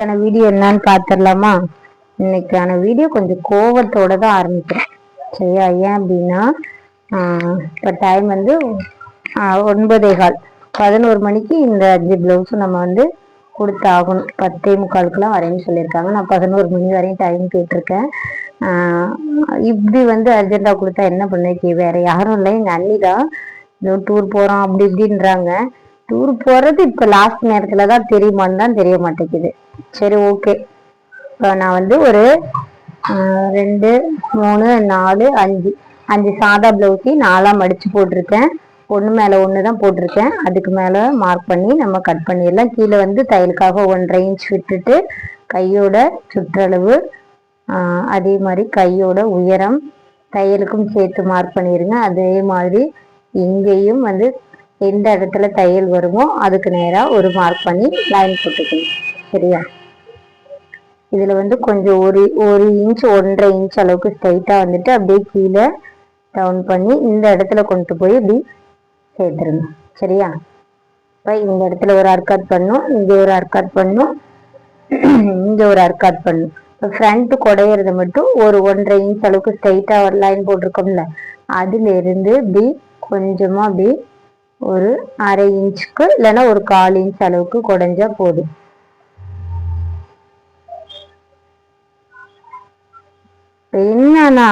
இன்னைக்கான வீடியோ என்னன்னு பார்த்துடலாமா இன்னைக்கான வீடியோ கொஞ்சம் கோவத்தோட தான் ஆரம்பிக்கிறேன். சரியா? ஏன் அப்படின்னா இப்போ டைம் வந்து ஒன்பதே கால். பதினோரு மணிக்கு இந்த அஞ்சு ப்ளவுஸும் நம்ம வந்து கொடுத்தாகணும். பத்தே முக்காலுக்குலாம் வரேன்னு சொல்லியிருக்காங்க. நான் பதினோரு மணி வரையும் டைம் கேட்டிருக்கேன். இப்படி வந்து அர்ஜென்ட்டாக கொடுத்தா என்ன பண்ண வேற யாரும் இல்லை. எங்கள் அண்ணி தான் ஏதோ டூர் போகிறோம் அப்படி இப்படின்றாங்க. டூர் போகிறது இப்போ லாஸ்ட் நேரத்தில் தான் தெரியுமான்னு தான் தெரிய மாட்டேங்குது. சரி ஓகே இப்போ நான் வந்து ஒரு ரெண்டு மூணு நாலு அஞ்சு. அஞ்சு சாதா ப்ளவுஸையும் நாலாக மடித்து போட்டிருக்கேன். ஒன்று மேலே ஒன்று தான் போட்டிருக்கேன். அதுக்கு மேலே மார்க் பண்ணி நம்ம கட் பண்ணிடலாம். கீழே வந்து தையலுக்காக ஒன்றரை இன்ச் விட்டுட்டு கையோட சுற்றளவு அதே மாதிரி கையோட உயரம் தையலுக்கும் சேர்த்து மார்க் பண்ணிடுங்க அதே மாதிரி இங்கேயும் வந்து எந்த இடத்துல தையல் வருமோ அதுக்கு நேராக ஒரு மார்க் பண்ணி லைன் போட்டுக்கணும். சரியா? இதில் வந்து கொஞ்சம் ஒரு ஒரு இன்ச் ஒன்றரை இன்ச் அளவுக்கு ஸ்ட்ரைட்டாக வந்துட்டு அப்படியே கீழே டவுன் பண்ணி இந்த இடத்துல கொண்டு போய் இப்படி சேர்த்துருங்க சரியா? இப்போ இந்த இடத்துல ஒரு அர்க்காட் பண்ணும் இங்கே ஒரு அர்க்காட் பண்ணும் இங்கே ஒரு அர்க்காட் பண்ணும். இப்போ ஃப்ரண்ட் குடையிறது மட்டும் ஒரு ஒன்றரை இன்ச் அளவுக்கு ஸ்ட்ரைட்டாக லைன் போட்டிருக்கோம்ல அதுலேருந்து இப்படி கொஞ்சமாக அப்படி ஒரு அரை இன்ச்சுக்கு இல்லைன்னா ஒரு கால் இன்ச் அளவுக்கு குடைஞ்சா போதும். என்னன்னா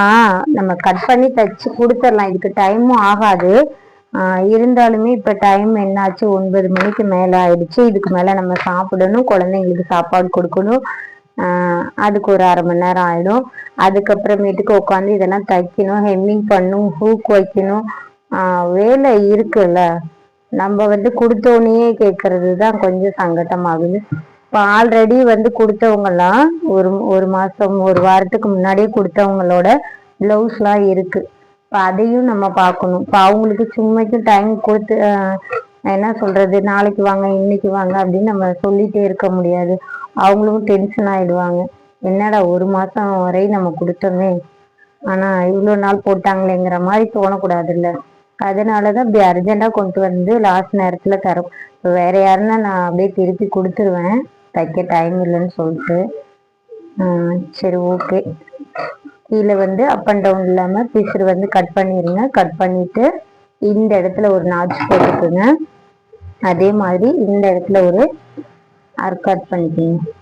நம்ம கட் பண்ணி தச்சு கொடுத்துடலாம். இதுக்கு டைமும் ஆகாது. ஆஹ் இருந்தாலுமே இப்ப டைம் என்னாச்சு? ஒன்பது மணிக்கு மேல ஆயிடுச்சு. இதுக்கு மேல நம்ம சாப்பிடணும். குழந்தைங்களுக்கு சாப்பாடு கொடுக்கணும். ஆஹ் அதுக்கு ஒரு அரை மணி நேரம் ஆயிடும். அதுக்கப்புறமேட்டுக்கு உட்காந்து இதெல்லாம் தைக்கணும். ஹெம்மிங் பண்ணணும் ஹூக் வைக்கணும். வேலை இருக்குல்ல. நம்ம வந்து கொடுத்தோன்னே கேட்கறது தான் கொஞ்சம் சங்கட்டமாகுது. இப்போ ஆல்ரெடி வந்து கொடுத்தவங்கலாம் ஒரு ஒரு மாதம் ஒரு வாரத்துக்கு முன்னாடியே கொடுத்தவங்களோட ப்ளவுஸ்லாம் இருக்கு. இப்போ அதையும் நம்ம பார்க்கணும். இப்போ அவங்களுக்கு சும்மைக்கும் டைம் கொடுத்து ஆஹ் என்ன சொல்றது? நாளைக்கு வாங்க இன்னைக்கு வாங்க அப்படின்னு நம்ம சொல்லிட்டே இருக்க முடியாது. அவங்களும் டென்ஷன் ஆயிடுவாங்க. என்னடா ஒரு மாசம் வரை நம்ம கொடுத்தோமே. ஆனா இவ்வளோ நாள் போட்டாங்களேங்கிற மாதிரி தோணக்கூடாதுல்ல. அதனாலதான் இப்படி அர்ஜென்ட்டா கொண்டு வந்து லாஸ்ட் நேரத்துல தரோம். வேற யாருன்னா நான் அப்படியே திருப்பி கொடுத்துருவேன். தைக்க டைம் இல்லைன்னு சொல்லிட்டு. சரி ஓகே கீழே வந்து அப் அண்ட் டவுன் இல்லாம பிசுறு வந்து கட் பண்ணிடுங்க கட் பண்ணிட்டு இந்த இடத்துல ஒரு நாச்சு போட்டுக்குங்க. அதே மாதிரி இந்த இடத்துல ஒரு அர்க்காட் பண்ணிக்கோங்க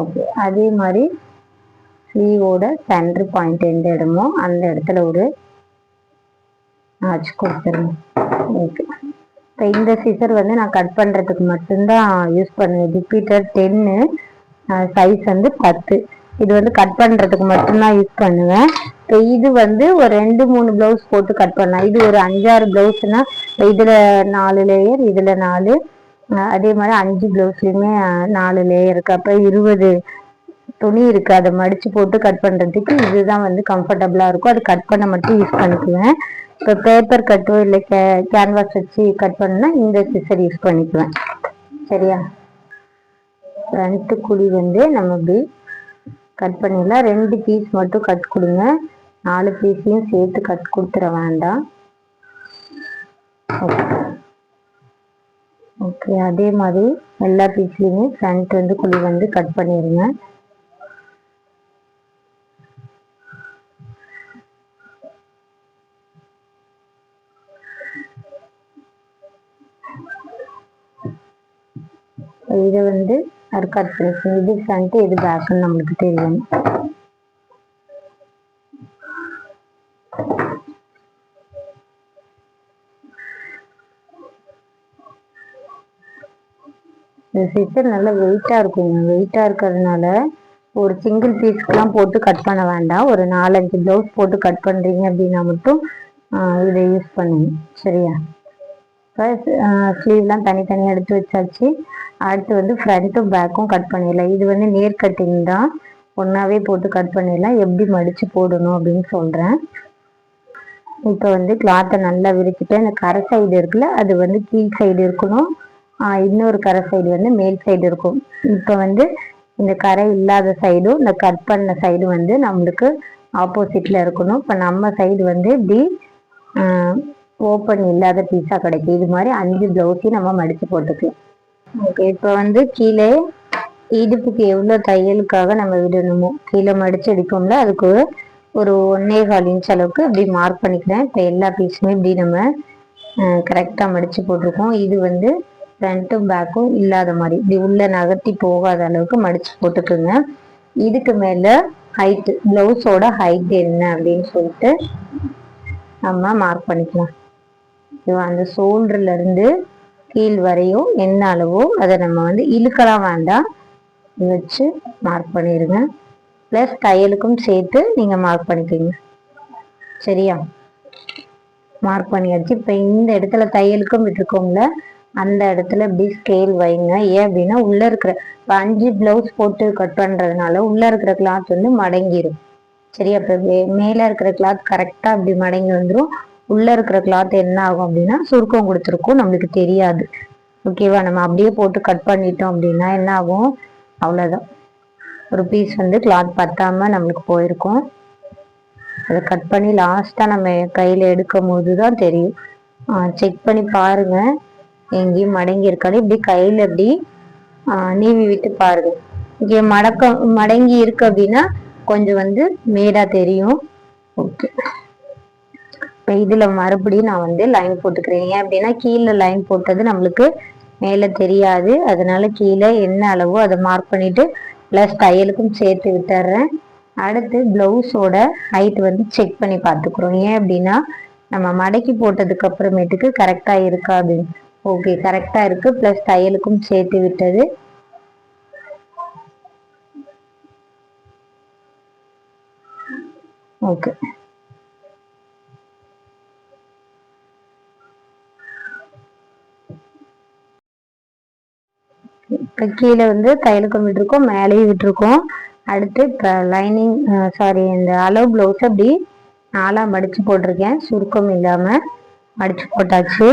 ஓகே அதே மாதிரி ஸ்லீவோட சென்டர் பாயிண்ட் எந்த இடமோ அந்த இடத்துல ஒரு ஆச்சு கொடுத்துருங்க. ஓகே இப்போ இந்த சிசர் வந்து நான் கட் பண்ணுறதுக்கு மட்டும்தான் யூஸ் பண்ணுவேன். ரிப்பீட்டர் டென்னு சைஸ் வந்து பத்து. இது வந்து கட் பண்ணுறதுக்கு மட்டும்தான் யூஸ் பண்ணுவேன். இப்போ இது வந்து ஒரு ரெண்டு மூணு ப்ளவுஸ் போட்டு கட் பண்ணலாம் இது ஒரு அஞ்சாறு ப்ளவுஸ்னா இதில் நாலு லேயர் இதில் நாலு அதே மாதிரி அஞ்சு ப்ளவுஸ்லையுமே நாலு லேயர் இருக்கு. அப்போ இருபது துணி இருக்கு. அதை மடிச்சு போட்டு கட் பண்றதுக்கு இதுதான் வந்து கம்ஃபர்டபுளா இருக்கும். அது கட் பண்ண மட்டும் யூஸ் பண்ணிக்குவேன். இப்போ பேப்பர் கட்டோ இல்லை கே கேன்வாஸ் வச்சு கட் பண்ணா இந்த சிசர் யூஸ் பண்ணிக்குவேன். சரியா? ஃப்ரண்ட் குழி வந்து நம்ம இப்படி கட் பண்ணிடலாம். ரெண்டு பீஸ் மட்டும் கட் கொடுங்க. நாலு பீஸையும் சேர்த்து கட் கொடுத்துட வேண்டாம். ஓகே ஓகே அதே மாதிரி எல்லா பீஸ்லேயுமே ஃப்ரண்ட் வந்து குழி வந்து கட் பண்ணிடுங்க. இதை வந்து அர்க்காட் பண்ணி இது ஃப்ரண்ட் இது பேக்குன்னு நம்மளுக்கு தெரியும். இந்த சிஸ்டர் நல்லா வெயிட்டா இருக்குங்க வெயிட்டா இருக்கிறதுனால ஒரு சிங்கிள் பீஸ்க்கெலாம் போட்டு கட் பண்ண வேண்டாம். ஒரு நாலஞ்சு ப்ளவுஸ் போட்டு கட் பண்றீங்க அப்படின்னா மட்டும் ஆஹ் இதை யூஸ் பண்ணுங்க. சரியா? ஸ்லீவ்லாம் தனித்தனியாக எடுத்து வச்சாச்சு. அடுத்து வந்து ஃப்ரண்ட்டும் பேக்கும் கட் பண்ணிடலாம். இது வந்து நேர் கட்டிங் தான். ஒன்றாவே போட்டு கட் பண்ணிடலாம். எப்படி மடித்து போடணும் அப்படின்னு சொல்கிறேன் இப்போ வந்து கிளாத்தை நல்லா விரிச்சிட்டு அந்த கரை சைடு இருக்குல்ல அது வந்து கீழ் சைடு இருக்கணும். இன்னொரு கரை சைடு வந்து மேல் சைடு இருக்கும். இப்போ வந்து இந்த கரை இல்லாத சைடும் இந்த கட் பண்ண சைடு வந்து நம்மளுக்கு ஆப்போசிட்டில் இருக்கணும். இப்போ நம்ம சைடு வந்து இப்படி ஓப்பன் இல்லாத பீஸா கிடைக்கும். இது மாதிரி அஞ்சு ப்ளவுஸையும் நம்ம மடித்து போட்டுக்கலாம். ஓகே இப்போ வந்து கீழே இடுப்புக்கு எவ்வளோ தையலுக்காக நம்ம விடணுமோ கீழே மடித்து எடுப்போம்ல அதுக்கு ஒரு ஒன்னே கால் இன்ச் அளவுக்கு இப்படி மார்க் பண்ணிக்கிறேன். இப்போ எல்லா பீஸுமே இப்படி நம்ம கரெக்டாக மடித்து போட்டிருக்கோம். இது வந்து ஃப்ரண்ட்டும் பேக்கும் இல்லாத மாதிரி இப்படி உள்ள நகர்த்தி போகாத அளவுக்கு மடித்து போட்டுக்கோங்க. இதுக்கு மேலே ஹைட்டு ப்ளவுஸோட ஹைட் என்ன அப்படின்னு சொல்லிட்டு நம்ம மார்க் பண்ணிக்கலாம். அந்த ஷோல்டர்லேருந்து இருந்து கீழ் வரையும் என்ன அளவோ அதை நம்ம வந்து இழுக்கலாம் வேண்டாம். வச்சு மார்க் பண்ணிடுங்க ப்ளஸ் தையலுக்கும் சேர்த்து நீங்கள் மார்க் பண்ணிக்கோங்க. சரியா? மார்க் பண்ணியாச்சு. இப்போ இந்த இடத்துல தையலுக்கும் விட்டுருக்கோம்ல அந்த இடத்துல இப்படி ஸ்கேல் வைங்க. ஏன் அப்படின்னா உள்ளே இருக்கிற இப்போ அஞ்சு ப்ளவுஸ் போட்டு கட் பண்ணுறதுனால உள்ளே இருக்கிற கிளாத் வந்து மடங்கிடும் சரியா? இப்போ மேலே இருக்கிற கிளாத் கரெக்டாக அப்படி மடங்கி வந்துடும் உள்ளே இருக்கிற கிளாத் என்ன ஆகும் அப்படின்னா சுருக்கம் கொடுத்துருக்கும். நம்மளுக்கு தெரியாது. ஓகேவா நம்ம அப்படியே போட்டு கட் பண்ணிட்டோம் அப்படின்னா என்ன ஆகும் அவ்வளோதான் ஒரு பீஸ் வந்து கிளாத் பற்றாமல் நம்மளுக்கு போயிருக்கும். அதை கட் பண்ணி லாஸ்ட்டாக நம்ம கையில் எடுக்கும் போது தான் தெரியும் செக் பண்ணி பாருங்கள் எங்கேயும் மடங்கி இருக்காது. இப்படி கையில் இப்படி நீவி விட்டு பாருங்க. இங்கே மடக்கம் மடங்கி இருக்கு அப்படின்னா கொஞ்சம் வந்து மேடாக தெரியும். ஓகே இப்போ இதில் மறுபடியும் நான் வந்து லைன் போட்டுக்கிறேன். ஏன் அப்படின்னா கீழே லைன் போட்டது நம்மளுக்கு மேலே தெரியாது. அதனால கீழே என்ன அளவோ அதை மார்க் பண்ணிட்டு ப்ளஸ் தையலுக்கும் சேர்த்து விட்டுறேன். அடுத்து ப்ளவுஸோட ஹைட் வந்து செக் பண்ணி பார்த்துக்குறோம். ஏன் அப்படின்னா நம்ம மடக்கி போட்டதுக்கு அப்புறமேட்டுக்கு கரெக்டாக இருக்கா அப்படின்னு. ஓகே கரெக்டாக இருக்குது ப்ளஸ் தையலுக்கும் சேர்த்து விட்டது. ஓகே இப்போ கீழே வந்து தையலுக்கும் விட்டுருக்கோம் மேலேயும் விட்டுருக்கோம் அடுத்து இப்போ லைனிங் சாரி இந்த அளவு ப்ளவுஸ் அப்படி நாலாக மடித்து போட்டிருக்கேன். சுருக்கம் இல்லாமல் மடித்து போட்டாச்சு.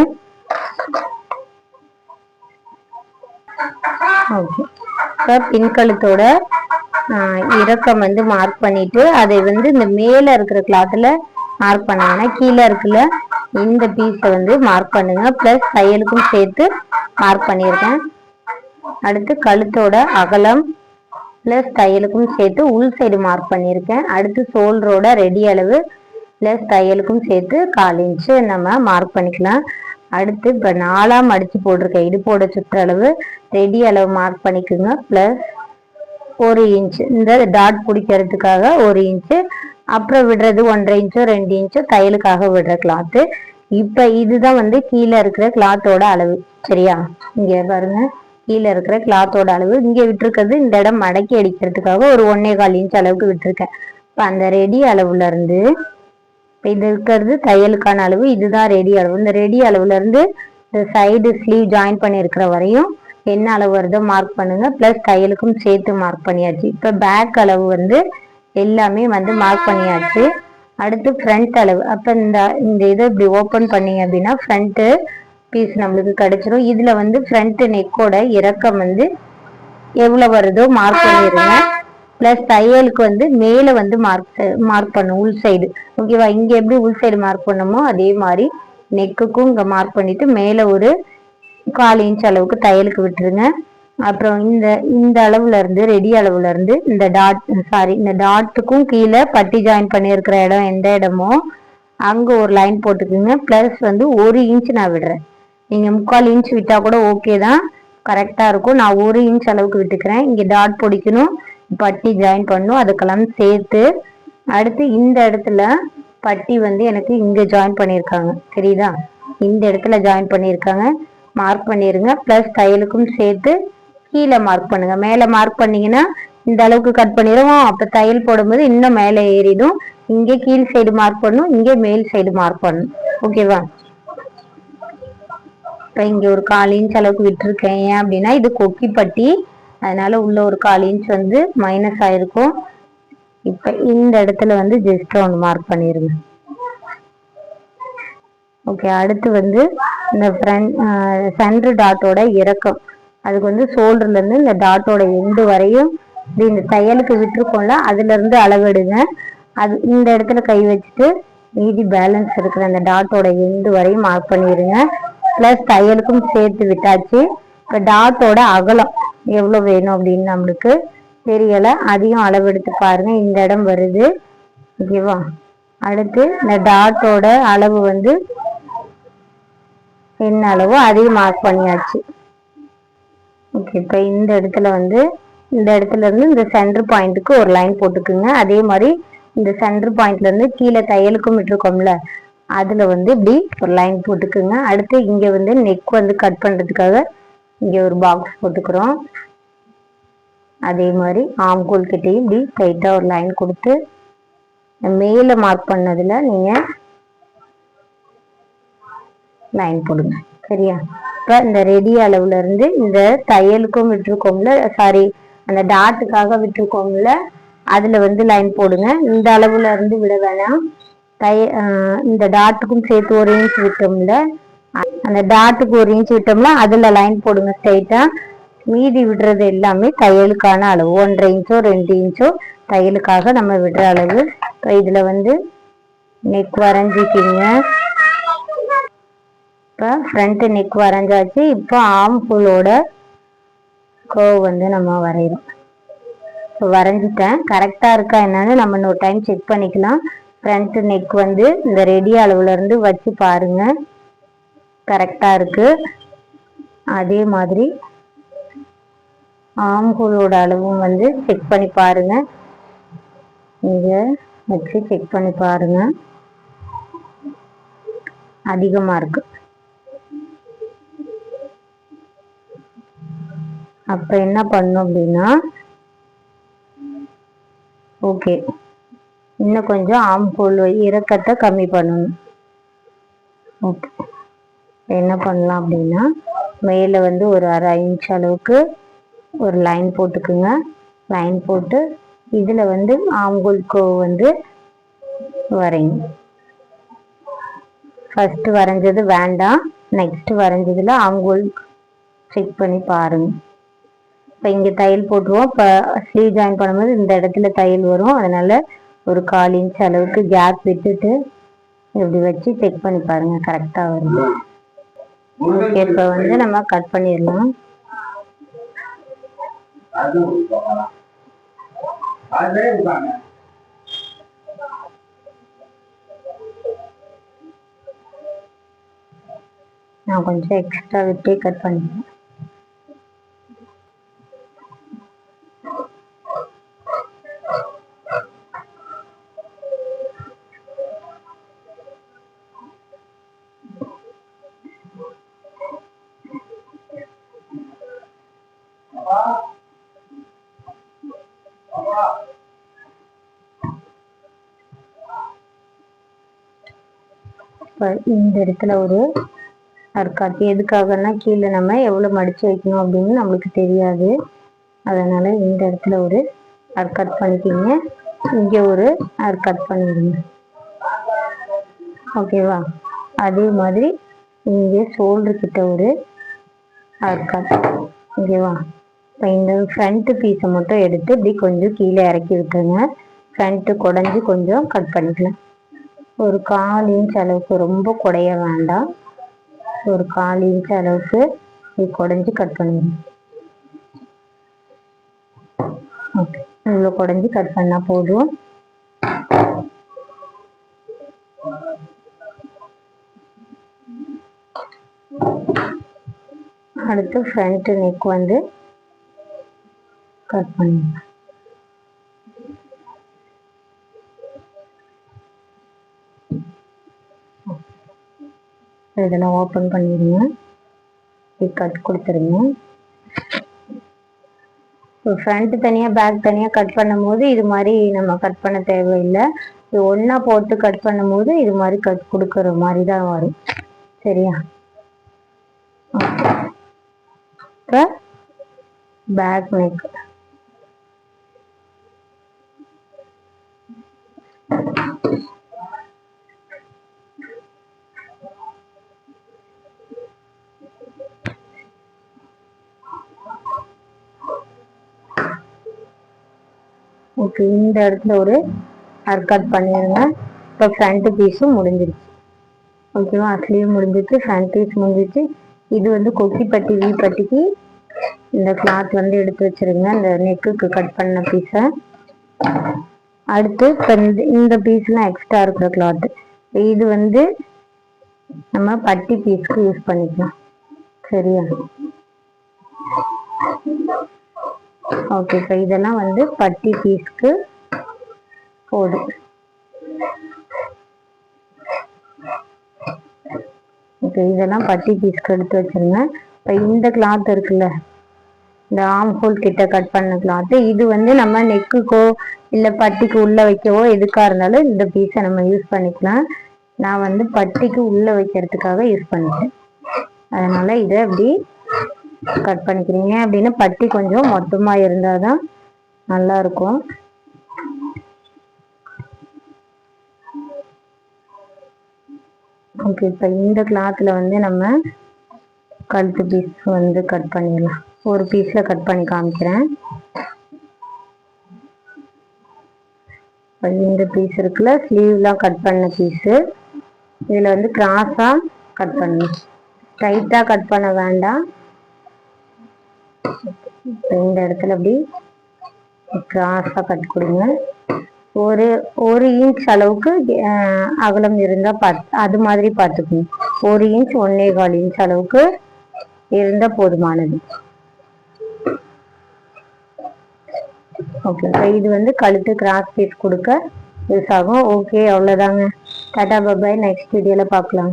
ஓகே. இப்போ பின்கழுத்தோட இறக்கம் வந்து மார்க் பண்ணிட்டு அதை வந்து இந்த மேலே இருக்கிற கிளாத்தில் மார்க் பண்ணாங்கன்னா கீழே இருக்குல்ல இந்த பீஸை வந்து மார்க் பண்ணுங்க. ப்ளஸ் தையலுக்கும் சேர்த்து மார்க் பண்ணியிருக்கேன். அடுத்து கழுத்தோட அகலம் ப்ளஸ் தையலுக்கும் சேர்த்து உள் சைடு மார்க் பண்ணியிருக்கேன். அடுத்து சோல்டரோட ரெடி அளவு ப்ளஸ் தையலுக்கும் சேர்த்து கால் இன்ச்சு நம்ம மார்க் பண்ணிக்கலாம். அடுத்து இப்போ நாலாம் அடித்து போட்டிருக்க இடுப்போட சுற்றளவு ரெடி அளவு மார்க் பண்ணிக்கோங்க. ப்ளஸ் ஒரு இன்ச்சு இந்த டாட் பிடிக்கிறதுக்காக ஒரு இன்ச்சு அப்புறம் விடுறது ஒன்றரை இன்ச்சோ ரெண்டு இன்ச்சோ தையலுக்காக விடுற கிளாத்து இப்போ இதுதான் வந்து கீழே இருக்கிற கிளாத்தோட அளவு. சரியா? இங்கே பாருங்கள் கீழே இருக்கிற கிளாத்தோட அளவு. இங்கே விட்டுருக்கிறது இந்த இடம் மடக்கி அடிக்கிறதுக்காக ஒரு ஒன்னே கால் இன்ச் அளவுக்கு விட்டுருக்கேன். இப்போ அந்த ரெடி அளவுல இருந்து இப்போ இது இருக்கிறது தையலுக்கான அளவு இதுதான் ரெடி அளவு. இந்த ரெடி அளவுல இருந்து இந்த சைடு ஸ்லீவ் ஜாயின் பண்ணியிருக்கிற வரையும் என்ன அளவு வருதோ மார்க் பண்ணுங்க. ப்ளஸ் தையலுக்கும் சேர்த்து மார்க் பண்ணியாச்சு. இப்போ பேக் அளவு வந்து எல்லாமே வந்து மார்க் பண்ணியாச்சு. அடுத்து ஃப்ரண்ட் அளவு. அப்போ இந்த இந்த இதை இப்படி ஓப்பன் பண்ணீங்க அப்படின்னா ஃப்ரண்ட்டு பீஸ் நம்மளுக்கு கிடைச்சிரும். இதுல வந்து ஃப்ரண்ட் நெக்கோட இறக்கம் வந்து எவ்வளவு வருதோ மார்க் பண்ணிடுங்க பிளஸ் தையலுக்கு வந்து மேல வந்து மார்க் மார்க் பண்ணும் உள் சைடு ஓகேவா இங்க எப்படி உள் சைடு மார்க் பண்ணமோ அதே மாதிரி நெக்குக்கும் இங்க மார்க் பண்ணிட்டு மேல ஒரு கால் இன்ச் அளவுக்கு தையலுக்கு விட்டுருங்க. அப்புறம் இந்த இந்த அளவுல இருந்து ரெடி அளவுல இருந்து இந்த டாட் சாரி இந்த டாட்டுக்கும் கீழே பட்டி ஜாயின் பண்ணியிருக்கிற இடம் எந்த இடமோ அங்க ஒரு லைன் போட்டுக்குங்க. பிளஸ் வந்து ஒரு இன்ச் நான் விடுறேன். நீங்கள் முக்கால் இன்ச் விட்டால் கூட ஓகே தான். கரெக்டாக இருக்கும். நான் ஒரு இன்ச் அளவுக்கு விட்டுக்கிறேன். இங்கே டாட் பிடிக்கணும். பட்டி ஜாயின் பண்ணும் அதுக்கெல்லாம் சேர்த்து அடுத்து இந்த இடத்துல பட்டி வந்து எனக்கு இங்கே ஜாயின் பண்ணியிருக்காங்க. தெரியுதா? இந்த இடத்துல ஜாயின் பண்ணியிருக்காங்க. மார்க் பண்ணிடுங்க ப்ளஸ் தையலுக்கும் சேர்த்து கீழே மார்க் பண்ணுங்க. மேலே மார்க் பண்ணீங்கன்னா இந்த அளவுக்கு கட் பண்ணிடுவோம். அப்போ தையல் போடும்போது இன்னும் மேலே ஏறிடும். இங்கே கீழ் சைடு மார்க் பண்ணும். இங்கே மேல் சைடு மார்க் பண்ணும். ஓகேவா இப்போ இங்கே ஒரு கால் இன்ச் அளவுக்கு விட்டுருக்கேன். ஏன் அப்படின்னா இது கொக்கி பட்டி. அதனால உள்ள ஒரு கால் இன்ச் வந்து மைனஸ் ஆயிருக்கும். இப்போ இந்த இடத்துல வந்து ஜஸ்ட் ஒன்று மார்க் பண்ணிருங்க. ஓகே அடுத்து வந்து இந்த ஃப்ரண்ட் சென்ட்ரு டாட்டோட இறக்கம். அதுக்கு வந்து ஷோல்டர்லேருந்து இந்த டாட்டோட எண்டு வரையும் இந்த தையலுக்கு விட்டுருக்கோம்ல அதுலேருந்து அளவெடுங்க. அது இந்த இடத்துல கை வச்சுட்டு மீதி பேலன்ஸ் இருக்கிற அந்த டாட்டோட எண்டு வரையும் மார்க் பண்ணிடுங்க ப்ளஸ் தையலுக்கும் சேர்த்து விட்டாச்சு. இப்போ டாட்டோட அகலம் எவ்வளோ வேணும் அப்படின்னு நம்மளுக்கு தெரியலை. அதையும் அளவெடுத்து பாருங்க இந்த இடம் வருது. ஓகேவா அடுத்து இந்த டாட்டோட அளவு வந்து என்ன அளவோ அதையும் மார்க் பண்ணியாச்சு. ஓகே இப்போ இந்த இடத்துல வந்து இந்த இடத்துல இருந்து இந்த சென்டர் பாயிண்ட்டுக்கு ஒரு லைன் போட்டுக்குங்க. அதே மாதிரி இந்த சென்டர் பாயிண்ட்ல இருந்து கீழே தையலுக்கும் விட்டுருக்கோம்ல. அதுல வந்து இப்படி ஒரு லைன் போட்டுக்குங்க. அடுத்து இங்க வந்து நெக் வந்து கட் பண்றதுக்காக இங்க ஒரு பாக்ஸ் போட்டுக்கிறோம். அதே மாதிரி ஆம்கோல் கிட்டேயும் இப்படி டைட்டாக ஒரு லைன் கொடுத்து மேல மார்க் பண்ணதுல நீங்க லைன் போடுங்க. சரியா? இப்போ இந்த ரெடி அளவுல இருந்து இந்த தையலுக்கும் விட்டுருக்கோம்ல சாரி அந்த டாட்டுக்காக விட்டுருக்கோம்ல அதுல வந்து லைன் போடுங்க. இந்த அளவுல இருந்து விட வேணாம். தைய ஆஹ் இந்த டாட்டுக்கும் சேர்த்து ஒரு இன்ச் விட்டோம்ல. அந்த டாட்டுக்கு ஒரு இன்ச் விட்டோம்ல அதுல லைன் போடுங்க ஸ்ட்ரைட்டாக மீதி விடுறது எல்லாமே தையலுக்கான அளவு. ஒன்றரை இன்ச்சோ ரெண்டு இன்ச்சோ தையலுக்காக நம்ம விடுற அளவு. இப்போ இதுல வந்து நெக் வரைஞ்சிக்கிங்க இப்போ ஃப்ரண்ட் நெக் வரைஞ்சாச்சு. இப்போ ஆம் ஃபுல்லோட கர்வ் வந்து நம்ம வரைகிறோம் இப்போ வரைஞ்சிட்டேன் கரெக்டாக இருக்கா என்னன்னு நம்ம இன்னொரு டைம் செக் பண்ணிக்கலாம். ஃப்ரண்ட் நெக் வந்து இந்த ரெடி அளவுலேருந்து வச்சு பாருங்க. கரெக்டாக இருக்குது அதே மாதிரி ஆம்கோலோட அளவும் வந்து செக் பண்ணி பாருங்க. இங்கே வச்சு செக் பண்ணி பாருங்க. அதிகமாக இருக்கு. அப்போ என்ன பண்ணும் அப்படின்னா ஓகே இன்னும் கொஞ்சம் ஆம்பூல் இறக்கத்தை கம்மி பண்ணணும் ஓகே என்ன பண்ணலாம் அப்படின்னா மேலே வந்து ஒரு அரை இன்ச் அளவுக்கு ஒரு லைன் போட்டுக்குங்க. லைன் போட்டு இதில் வந்து ஆம்கோல் கோ வந்து வரைங்க ஃபஸ்ட்டு வரைஞ்சது வேண்டாம். நெக்ஸ்ட் வரைஞ்சதில் ஆம்பூல் செக் பண்ணி பாருங்க. இப்போ இங்கே தையல் போட்டுருவோம். இப்போ ஸ்லீவ் ஜாயின் பண்ணும்போது இந்த இடத்துல தையல் வரும். அதனால் ஒரு கால் இன்ச் அளவுக்கு கேப் விட்டுட்டு இப்படி வச்சு செக் பண்ணி பாருங்க கரெக்டாக வருது? ஓகே இப்போ வந்து நம்ம கட் பண்ணிடலாம். நான் கொஞ்சம் எக்ஸ்ட்ரா விட்டே கட் பண்ணிடுவேன் இந்த இடத்துல ஒரு அர்க்காத்து எதுக்காகன்னா கீழே நம்ம எவ்வளோ மடித்து வைக்கணும் அப்படின்னு நம்மளுக்கு தெரியாது. அதனால் இந்த இடத்துல ஒரு அர்க்கட் பண்ணிக்கிங்க. இங்கே ஒரு அர்க்கட் பண்ணிடுங்க. ஓகேவா அதே மாதிரி இங்கே ஷோல்டர் கிட்ட ஒரு அர்க்கட் ஓகேவா இப்போ இந்த ஃப்ரண்ட்டு பீஸை மட்டும் எடுத்து இப்படி கொஞ்சம் கீழே இறக்கி விட்டுருங்க. ஃப்ரண்ட்டு குடஞ்சி கொஞ்சம் கட் பண்ணிக்கலாம். ஒரு கால் இன்ச் அளவுக்கு ரொம்ப குடைய வேண்டாம். ஒரு கால் இன்ச் அளவுக்கு இது குடஞ்சி கட் பண்ணிடுங்க ஓகே இவ்வளோ குடஞ்சி கட் பண்ணால் போதும். அடுத்து ஃப்ரண்ட்டு நெக் வந்து கட் பண்ணிடலாம் இதெல்லாம் ஓப்பன் பண்ணிடுங்க கட் கொடுத்துருங்க. இப்போ ஃப்ரண்ட் தனியாக பேக் தனியாக கட் பண்ணும்போது இது மாதிரி நம்ம கட் பண்ண தேவையில்லை. இது ஒன்றா போட்டு கட் பண்ணும்போது இது மாதிரி கட் கொடுக்குற மாதிரி தான் வரும். சரியா? இப்போ பேக் நெக் ஓகே இந்த இடத்துல ஒரு கட் பண்ணிடுங்க இப்போ ஃப்ரண்ட் பீஸும் முடிஞ்சிருச்சு. ஓகேவா அட்லேயும் முடிஞ்சிச்சு ஃப்ரண்ட் பீஸ் முடிஞ்சிச்சு இது வந்து கொக்கி பட்டி வீ பட்டிக்கு இந்த கிளாத் வந்து எடுத்து வச்சிருங்க. இந்த நெக்குக்கு கட் பண்ண பீஸை அடுத்து இப்போ இந்த இந்த பீஸ்லாம் எக்ஸ்ட்ரா இருக்கிற கிளாத்து இது வந்து நம்ம பட்டி பீஸ்க்கு யூஸ் பண்ணிக்கலாம். சரியா? ஓகே இப்போ இதெல்லாம் வந்து பட்டி பீஸ்க்கு போதும் ஓகே இதெல்லாம் பட்டி பீஸ்க்கு எடுத்து வச்சுருங்க. இப்போ இந்த கிளாத் இருக்குல்ல இந்த ஆம் ஹோல் கிட்ட கட் பண்ண கிளாத் இது வந்து நம்ம நெக்குக்கோ இல்லை பட்டிக்கு உள்ள வைக்கவோ எதுக்காக இருந்தாலும் இந்த பீஸை நம்ம யூஸ் பண்ணிக்கலாம். நான் வந்து பட்டிக்கு உள்ள வைக்கிறதுக்காக யூஸ் பண்ணிட்டேன் அதனால இதை அப்படி கட் பண்ணிக்கிறீங்க. அப்படின்னு பட்டி கொஞ்சம் மொத்தமாக இருந்தாதான் நல்லா இருக்கும் ஓகே இப்போ இந்த கிளாத்தில் வந்து நம்ம கழுத்து பீஸ் வந்து கட் பண்ணிடலாம். ஒரு பீஸில் கட் பண்ணி காமிக்கிறேன். இப்போ இந்த பீஸ் இருக்குல்ல ஸ்லீவ்லாம் கட் பண்ண பீஸு இதில் வந்து கிராஸாக கட் பண்ணணும். ஸ்ட்ரைட்டாக கட் பண்ண வேண்டாம். இந்த இடத்துல அப்படி கிராஸாக கட் கொடுங்க. ஒரு ஒரு இன்ச் அளவுக்கு அகலம் இருந்தால் பார்த்து அது மாதிரி பார்த்துக்கணும். ஒரு இன்ச் ஒன்னே கால் இன்ச் அளவுக்கு இருந்தால் போதுமானது. ஓகே இது வந்து கழுத்து கிராஸ் பீஸ் கொடுக்க யூஸ் ஆகும். ஓகே அவ்வளோதாங்க டாடா பபாய் நெக்ஸ்ட் வீடியோவில் பார்க்கலாம்